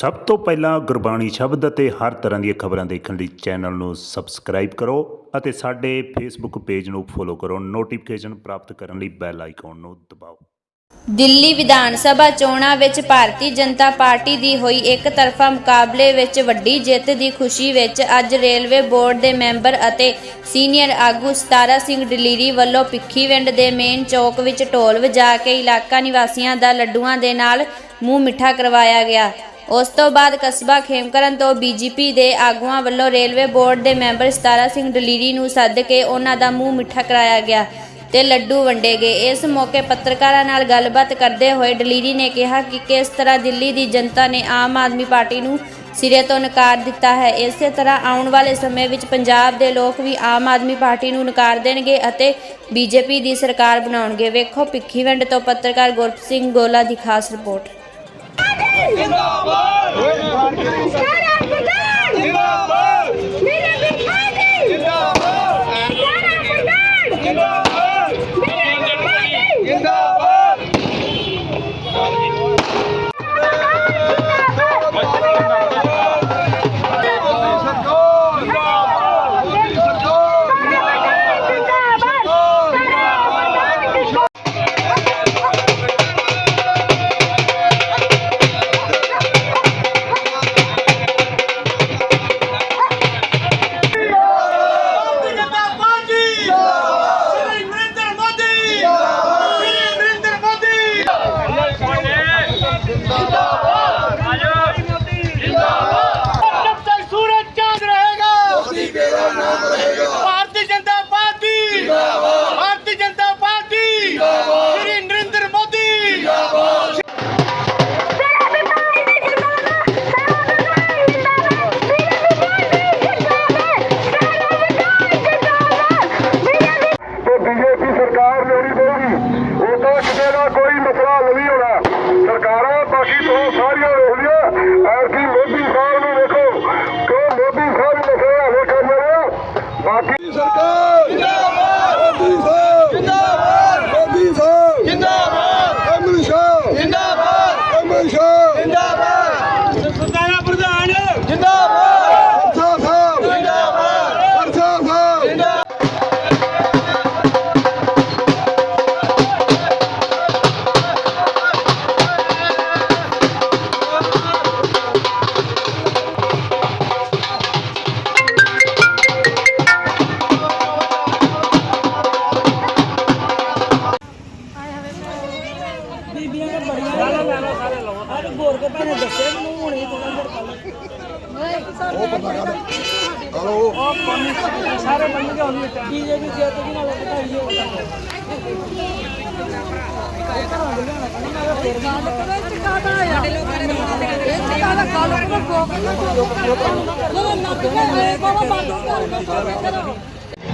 ਸਭ ਤੋਂ ਪਹਿਲਾਂ ਗੁਰਬਾਣੀ ਸ਼ਬਦ ਅਤੇ ਹਰ ਤਰ੍ਹਾਂ ਦੀਆਂ ਖਬਰਾਂ ਦੇਖਣ ਲਈ ਚੈਨਲ ਨੂੰ ਸਬਸਕ੍ਰਾਈਬ ਕਰੋ ਅਤੇ ਸਾਡੇ ਫੇਸਬੁੱਕ ਪੇਜ ਨੂੰ ਫੋਲੋ ਕਰੋ। ਨੋਟੀਫਿਕੇਸ਼ਨ ਪ੍ਰਾਪਤ ਕਰਨ ਲਈ ਬੈਲ ਆਈਕਨ ਨੂੰ ਦਬਾਓ। ਦਿੱਲੀ ਵਿਧਾਨ ਸਭਾ ਚੋਣਾਂ ਵਿੱਚ ਭਾਰਤੀ ਜਨਤਾ ਪਾਰਟੀ ਦੀ ਹੋਈ ਇੱਕ ਤਰਫਾ ਮੁਕਾਬਲੇ ਵਿੱਚ ਵੱਡੀ ਜਿੱਤ ਦੀ ਖੁਸ਼ੀ ਵਿੱਚ ਅੱਜ ਰੇਲਵੇ ਬੋਰਡ ਦੇ ਮੈਂਬਰ ਅਤੇ ਸੀਨੀਅਰ ਆਗੂ ਸਤਾਰਾ ਸਿੰਘ ਡਲੀਰੀ ਵੱਲੋਂ ਭਿੱਖੀਵਿੰਡ ਦੇ ਮੇਨ ਚੌਕ ਵਿੱਚ ਢੋਲ ਵਜਾ ਕੇ ਇਲਾਕਾ ਨਿਵਾਸੀਆਂ ਦਾ ਲੱਡੂਆਂ ਦੇ ਨਾਲ ਮੂੰਹ ਮਿੱਠਾ ਕਰਵਾਇਆ ਗਿਆ। ਉਸ ਤੋਂ ਬਾਅਦ ਕਸਬਾ ਖੇਮਕਰਨ ਤੋਂ ਬੀਜੇਪੀ ਦੇ ਆਗੂਆਂ ਵੱਲੋਂ ਰੇਲਵੇ ਬੋਰਡ ਦੇ ਮੈਂਬਰ ਸਤਾਰਾ ਸਿੰਘ ਡਲੀਰੀ ਨੂੰ ਸੱਦ ਕੇ ਉਹਨਾਂ ਦਾ ਮੂੰਹ ਮਿੱਠਾ ਕਰਾਇਆ ਗਿਆ ਤੇ ਲੱਡੂ ਵੰਡੇ ਗਏ। ਇਸ ਮੌਕੇ ਪੱਤਰਕਾਰਾਂ ਨਾਲ ਗੱਲਬਾਤ ਕਰਦੇ ਹੋਏ ਡਲੀਰੀ ਨੇ ਕਿਹਾ ਕਿ ਕਿਸ ਤਰ੍ਹਾਂ ਦਿੱਲੀ ਦੀ ਜਨਤਾ ਨੇ ਆਮ ਆਦਮੀ ਪਾਰਟੀ ਨੂੰ ਸਿਰੇ ਤੋਂ ਨਕਾਰ ਦਿੱਤਾ ਹੈ। ਇਸੇ ਤਰ੍ਹਾਂ ਆਉਣ ਵਾਲੇ ਸਮੇਂ ਵਿੱਚ ਪੰਜਾਬ ਦੇ ਲੋਕ ਵੀ ਆਮ ਆਦਮੀ ਪਾਰਟੀ ਨੂੰ ਨਕਾਰ ਦੇਣਗੇ ਅਤੇ ਬੀਜੇਪੀ ਦੀ ਸਰਕਾਰ ਬਣਾਉਣਗੇ। ਵੇਖੋ, ਭਿੱਖੀਵੰਡ ਤੋਂ ਪੱਤਰਕਾਰ ਗੁਰਪ੍ਰੀਤ ਸਿੰਘ ਗੋਲਾ ਦੀ ਖਾਸ ਰਿਪੋਰਟ। ਸਾਰਾ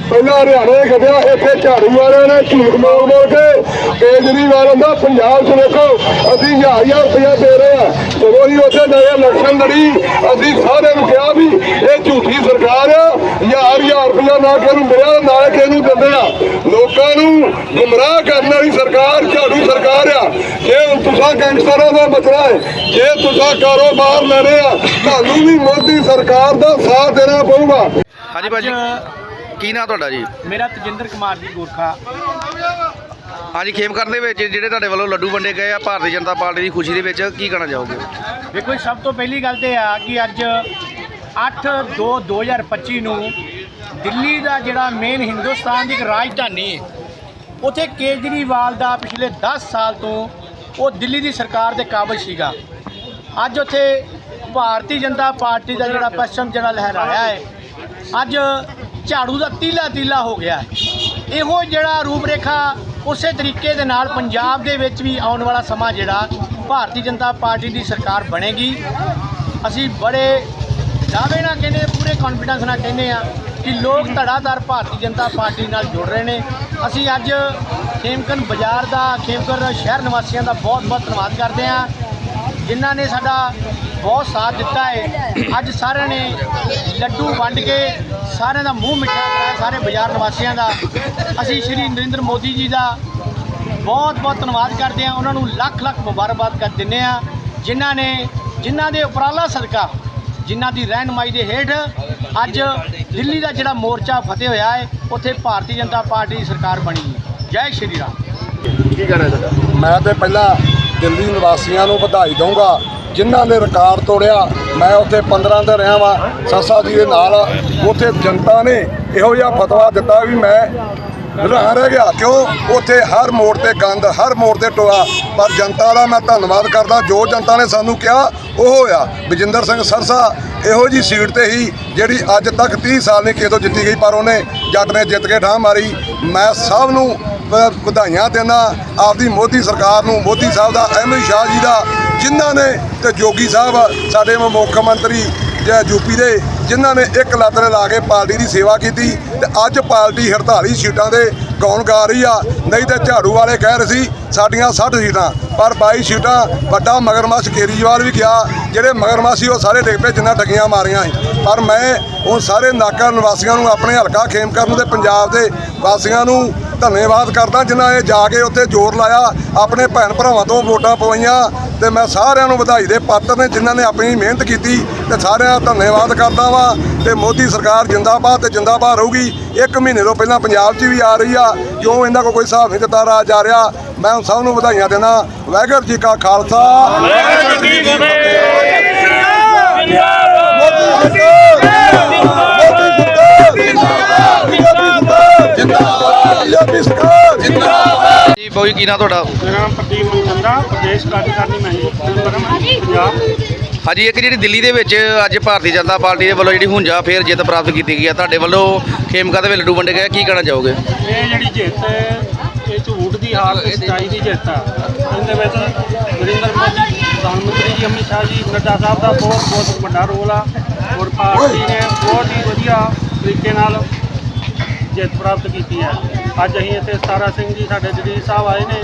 ਪਹਿਲਾਂ ਹਰਿਆਣੇ ਖੜਿਆ ਇੱਥੇ ਝਾੜੂ ਵਾਲਿਆਂ ਨੇ ਝੂਠ ਬੋਲ ਬੋਲ ਕੇ ਕੇਜਰੀਵਾਲ ਦਾ ਪੰਜਾਬ 'ਚ ਵੇਖੋ ਅਸੀਂ ਹਜ਼ਾਰ ਹਜ਼ਾਰ ਰੁਪਇਆ ਦੇ ਰਹੇ ਆ ਜਦੋਂ ਹੀ ਉੱਥੇ ਨਵੇਂ ਇਲੈਕਸ਼ਨ ਲੜੀ ਅਸੀਂ ਝੂਠੀ ਸਰਕਾਰ ਆ ਹਜ਼ਾਰ ਹਜ਼ਾਰ ਰੁਪਇਆ ਨਾ ਕਿਸੇ ਨੂੰ ਮਿਲਿਆ ਨਾ ਕਿਸੇ ਨੂੰ ਦਿੰਦੇ ਆ। ਲੋਕਾਂ ਨੂੰ ਗੁੰਮਰਾਹ ਕਰਨ ਵਾਲੀ ਸਰਕਾਰ ਝਾੜੂ ਸਰਕਾਰ ਆ। ਜੇ ਹੁਣ ਤੁਸੀਂ ਗੈਂਗਸਟਰਾਂ ਦਾ ਬਚਣਾ ਹੈ ਜੇ ਤੁਸੀਂ ਕਾਰੋਬਾਰ ਲੈਣੇ ਆ ਤੁਹਾਨੂੰ ਵੀ ਮੋਦੀ ਸਰਕਾਰ ਦਾ ਸਾਥ ਦੇਣਾ ਪਊਗਾ। ਹਾਂਜੀ ਭਾਜੀ ਕੀ ਨਾਂ ਤੁਹਾਡਾ ਜੀ? ਮੇਰਾ ਤਜਿੰਦਰ ਕੁਮਾਰ ਜੀ ਗੋਰਖਾ। ਹਾਂਜੀ ਖੇਮਕਰਨ ਦੇ ਵਿੱਚ ਜਿਹੜੇ ਤੁਹਾਡੇ ਵੱਲੋਂ ਲੱਡੂ ਵੰਡੇ ਗਏ ਆ ਭਾਰਤੀ ਜਨਤਾ ਪਾਰਟੀ ਦੀ ਖੁਸ਼ੀ ਦੇ ਵਿੱਚ ਕੀ ਕਹਿਣਾ ਚਾਹੋਗੇ? ਦੇਖੋ ਸਭ ਤੋਂ ਪਹਿਲੀ ਗੱਲ ਤੇ ਆ ਕਿ ਅੱਜ 8 2 2025 ਨੂੰ ਦਿੱਲੀ ਦਾ ਜਿਹੜਾ ਮੇਨ ਹਿੰਦੁਸਤਾਨ ਦੀ ਇੱਕ ਰਾਜਧਾਨੀ ਹੈ, ਉਥੇ ਕੇਜਰੀਵਾਲ ਦਾ ਪਿਛਲੇ 10 ਸਾਲ ਤੋਂ ਉਹ ਦਿੱਲੀ ਦੀ ਸਰਕਾਰ ਦੇ ਕਾਬਜ ਸੀਗਾ। ਅੱਜ ਉਥੇ ਭਾਰਤੀ ਜਨਤਾ ਪਾਰਟੀ ਦਾ ਜਿਹੜਾ ਪੱਛਮ ਜਿਹੜਾ ਲਹਿਰਾਇਆ ਹੈ। ਅੱਜ ਝਾੜੂ ਦਾ ਤੀਲਾ ਤੀਲਾ ਹੋ ਗਿਆ ਇਹੋ ਜਿਹੜਾ ਰੂਪਰੇਖਾ ਉਸੇ ਤਰੀਕੇ ਦੇ ਨਾਲ ਪੰਜਾਬ ਦੇ ਵਿੱਚ ਵੀ ਆਉਣ ਵਾਲਾ ਸਮਾਂ ਜਿਹੜਾ ਭਾਰਤੀ ਜਨਤਾ ਪਾਰਟੀ ਦੀ ਸਰਕਾਰ ਬਣੇਗੀ। ਅਸੀਂ ਬੜੇ ਦਾਅਵੇ ਨਾਲ ਕਹਿੰਦੇ ਪੂਰੇ ਕੌਨਫੀਡੈਂਸ ਨਾਲ ਕਹਿੰਦੇ ਆ ਕਿ ਲੋਕ ਧੜਾਧੜ ਭਾਰਤੀ ਜਨਤਾ ਪਾਰਟੀ ਨਾਲ ਜੁੜ ਰਹੇ ਨੇ। ਅਸੀਂ ਅੱਜ ਖੇਮਕਰਨ ਬਾਜ਼ਾਰ ਦਾ, ਖੇਮਕਰਨ ਸ਼ਹਿਰ ਨਿਵਾਸੀਆਂ ਦਾ ਬਹੁਤ ਬਹੁਤ ਧੰਨਵਾਦ ਕਰਦੇ ਆ ਜਿਨ੍ਹਾਂ ਨੇ ਸਾਡਾ ਬਹੁਤ ਸਾਥ ਦਿੱਤਾ ਹੈ। ਅੱਜ ਸਾਰਿਆਂ ਨੇ ਲੱਡੂ ਵੰਡ ਕੇ ਸਾਰਿਆਂ ਦਾ ਮੂੰਹ ਮਿੱਠਾ ਕਰਾਇਆ, ਸਾਰੇ ਬਾਜ਼ਾਰ ਨਿਵਾਸੀਆਂ ਦਾ। ਅਸੀਂ ਸ਼੍ਰੀ ਨਰਿੰਦਰ ਮੋਦੀ ਜੀ ਦਾ ਬਹੁਤ ਬਹੁਤ ਧੰਨਵਾਦ ਕਰਦੇ ਹਾਂ। ਉਹਨਾਂ ਨੂੰ ਲੱਖ ਲੱਖ ਮੁਬਾਰਕਬਾਦ ਕਰ ਦਿੰਦੇ ਹਾਂ। ਜਿਨ੍ਹਾਂ ਨੇ, ਜਿਨ੍ਹਾਂ ਦੇ ਉਪਰਾਲਾ ਸਦਕਾ ਜਿਨ੍ਹਾਂ ਦੀ ਰਹਿਨਮਾਈ ਦੇ ਹੇਠ ਅੱਜ ਦਿੱਲੀ ਦਾ ਜਿਹੜਾ ਮੋਰਚਾ ਫਤਿਹ ਹੋਇਆ ਹੈ ਉੱਥੇ ਭਾਰਤੀ ਜਨਤਾ ਪਾਰਟੀ ਦੀ ਸਰਕਾਰ ਬਣੀ ਹੈ। ਜੈ ਸ਼੍ਰੀ ਰਾਮ। ਮੈਂ ਤੇ ਪਹਿਲਾਂ ਦਿੱਲੀ ਨਿਵਾਸੀਆਂ ਨੂੰ ਵਧਾਈ ਦਊਂਗਾ ਜਿਨ੍ਹਾਂ ਨੇ ਰਿਕਾਰਡ ਤੋੜਿਆ। ਮੈਂ ਉੱਥੇ 15 ਦਿਨ ਰਿਹਾ ਵਾਂ ਸਰਸਾ ਜੀ ਦੇ ਨਾਲ। ਉੱਥੇ ਜਨਤਾ ਨੇ ਇਹੋ ਜਿਹਾ ਫਤਵਾ ਦਿੱਤਾ ਵੀ ਮੈਂ ਹੈਰਾਨ ਰਹਿ ਗਿਆ। ਕਿਉਂ? ਉੱਥੇ ਹਰ ਮੋੜ ਤੇ ਗੰਦ, ਹਰ ਮੋੜ ਤੇ ਟੋਆ। ਪਰ ਜਨਤਾ ਦਾ ਮੈਂ ਧੰਨਵਾਦ ਕਰਦਾ। ਜੋ ਜਨਤਾ ਨੇ ਸਾਨੂੰ ਕਿਹਾ, ਉਹ ਹੋਇਆ। ਬਜਿੰਦਰ ਸਿੰਘ ਸਰਸਾ ਇਹੋ ਜੀ ਸੀਟ ਤੇ ਹੀ, ਜਿਹੜੀ ਅੱਜ ਤੱਕ 30 ਸਾਲ ਨਹੀਂ ਕਿਤੋਂ ਜਿੱਤੀ ਗਈ, ਪਰ ਉਹਨੇ ਜੱਟ ਨੇ ਜਿੱਤ ਕੇ ਠਾਹ ਮਾਰੀ। ਮੈਂ ਸਭ ਨੂੰ ਵਧਾਈਆਂ ਦਿੰਦਾ। ਆਪਦੀ ਮੋਦੀ ਸਰਕਾਰ ਨੂੰ, ਮੋਦੀ ਸਾਹਿਬ ਦਾ, ਅਹਿਮਦ ਸ਼ਾਹ ਜੀ ਦਾ, ਜਿਨ੍ਹਾਂ ਨੇ ਤੇ ਜੋਗੀ ਸਾਹਿਬ, ਸਾਡੇ ਮੁੱਖ ਮੰਤਰੀ, ਜੇ ਯੂਪੀ ਦੇ ਜਿਨ੍ਹਾਂ ਨੇ ਇੱਕ ਲੱਤ ਨੇ ਲਾ ਕੇ ਪਾਰਟੀ ਦੀ ਸੇਵਾ ਕੀਤੀ ਤੇ ਅੱਜ ਪਾਰਟੀ 48 ਸੀਟਾਂ ਦੇ ਗਾਉਣ ਗਾ ਰਹੀ ਆ। ਨਹੀਂ ਤੇ ਝਾੜੂ ਵਾਲੇ ਕਹਿ ਰਹੇ ਸੀ, ਸਾਡੀਆਂ 60 ਸੀਟਾਂ, ਪਰ 22 ਸੀਟਾਂ, ਵੱਡਾ ਮਗਰਮੱਛ ਕੇਜਰੀਵਾਲ ਵੀ ਗਿਆ, ਜਿਹੜੇ ਮਗਰਮੱਛ ਸੀ ਉਹ ਸਾਰੇ ਡਿੱਗ ਪਏ ਜਿੰਨਾ ਠੱਗੀਆਂ ਮਾਰੀਆਂ ਸੀ। ਪਰ ਮੈਂ ਉਹ ਸਾਰੇ ਨਾਕਾ ਨਿਵਾਸੀਆਂ ਨੂੰ ਆਪਣੇ ਹਲਕਾ ਖੇਮਕਰਨ ਨੂੰ ਤੇ ਪੰਜਾਬ ਦੇ ਵਾਸੀਆਂ ਨੂੰ ਧੰਨਵਾਦ ਕਰਦਾ ਜਿਨ੍ਹਾਂ ਨੇ ਜਾ ਕੇ ਉੱਥੇ ਜ਼ੋਰ ਲਾਇਆ ਆਪਣੇ ਭੈਣ ਭਰਾਵਾਂ ਤੋਂ ਵੋਟਾਂ ਪਵਾਈਆਂ ਤੇ ਮੈਂ ਸਾਰਿਆਂ ਨੂੰ ਵਧਾਈ ਦੇ ਪਾਤਰ ਨੇ ਜਿਨ੍ਹਾਂ ਨੇ ਆਪਣੀ ਮਿਹਨਤ ਕੀਤੀ ਤੇ ਸਾਰਿਆਂ ਦਾ ਧੰਨਵਾਦ ਕਰਦਾ ਵਾਂ ਤੇ ਮੋਦੀ ਸਰਕਾਰ ਜਿੰਦਾਬਾਦ ਤੇ ਜਿੰਦਾਬਾਦ ਰਹੂਗੀ। ਇੱਕ ਮਹੀਨੇ ਤੋਂ ਪਹਿਲਾਂ ਪੰਜਾਬ 'ਚ ਵੀ ਆ ਰਹੀ ਆ ਕਿਉਂ ਇਹਨਾਂ ਕੋਲ ਕੋਈ ਹਿਸਾਬ ਨਹੀਂ ਦਿੱਤਾ ਰਾਜ ਜਾ ਰਿਹਾ। ਮੈਂ ਹੁਣ ਸਭ ਨੂੰ ਵਧਾਈਆਂ ਦੇਣਾ ਵਾਹਿਗੁਰੂ ਜੀ ਕਾ ਖਾਲਸਾ। ਵਾਹਿਗੁਰੂ ਜੀ ਕੀ ਜਿੰਦਾਬਾਦ ਜਿੰਦਾਬਾਦ ਜੀ ਕੀ ਨਾਂ ਤੁਹਾਡਾ? ਮੇਰਾ ਨਾਮ ਪ੍ਰਦੀਪ ਮਨਕੰਦਾ ਪ੍ਰਦੇਸ਼ ਕਾਰਜਕਾਰਨੀ ਮੈਂਬਰ ਹਾਂ ਪੰਜਾਬ। ਹਾਂਜੀ ਇੱਕ ਜਿਹੜੀ ਦਿੱਲੀ ਦੇ ਵਿੱਚ ਅੱਜ ਭਾਰਤੀ ਜਨਤਾ ਪਾਰਟੀ ਦੇ ਵੱਲੋਂ ਜਿਹੜੀ ਹੁੰਜਾ ਫੇਰ ਜਿੱਤ ਪ੍ਰਾਪਤ ਕੀਤੀ ਗਈ ਆ ਤੁਹਾਡੇ ਵੱਲੋਂ ਖੇਮਕਾ ਦੇ ਵਿੱਚ ਲੱਡੂ ਵੰਡੇ ਗਏ ਕੀ ਕਹਿਣਾ ਚਾਹੋਗੇ? ਇਹ ਜਿਹੜੀ ਜਿੱਤ ਹੈ, ਇਹ ਝੂਠ ਦੀ ਹਾਰ ਤੇ ਸੱਚਾਈ ਦੀ ਜਿੱਤ ਆ। ਇਹਦੇ ਵਿੱਚ ਨਰਿੰਦਰ ਮੋਦੀ ਪ੍ਰਧਾਨ ਮੰਤਰੀ ਜੀ ਅਮਿਤ ਸ਼ਾਹ ਜੀ ਨੱਡਾ ਸਾਹਿਬ ਦਾ ਬਹੁਤ ਬਹੁਤ ਵੱਡਾ ਰੋਲ ਆ। ਔਰ ਪਾਰਟੀ ਨੇ ਬਹੁਤ ਹੀ ਵਧੀਆ ਤਰੀਕੇ ਨਾਲ ਜਿੱਤ ਪ੍ਰਾਪਤ ਕੀਤੀ ਹੈ। ਅੱਜ ਅਸੀਂ ਇੱਥੇ ਸਤਾਰਾ ਸਿੰਘ ਜੀ, ਸਾਡੇ ਜਗੀਰ ਸਾਹਿਬ ਆਏ ਨੇ।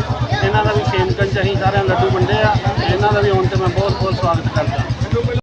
ਇਹਨਾਂ ਦਾ ਵੀ ਖੇਮਕਨ ਚ ਅਸੀਂ ਸਾਰਿਆਂ ਲੱਡੂ ਵੰਡੇ ਆ। ਇਹਨਾਂ ਦਾ ਵੀ ਆਉਣ ਤੇ ਮੈਂ ਬਹੁਤ ਬਹੁਤ ਸਵਾਗਤ ਕਰਦਾ।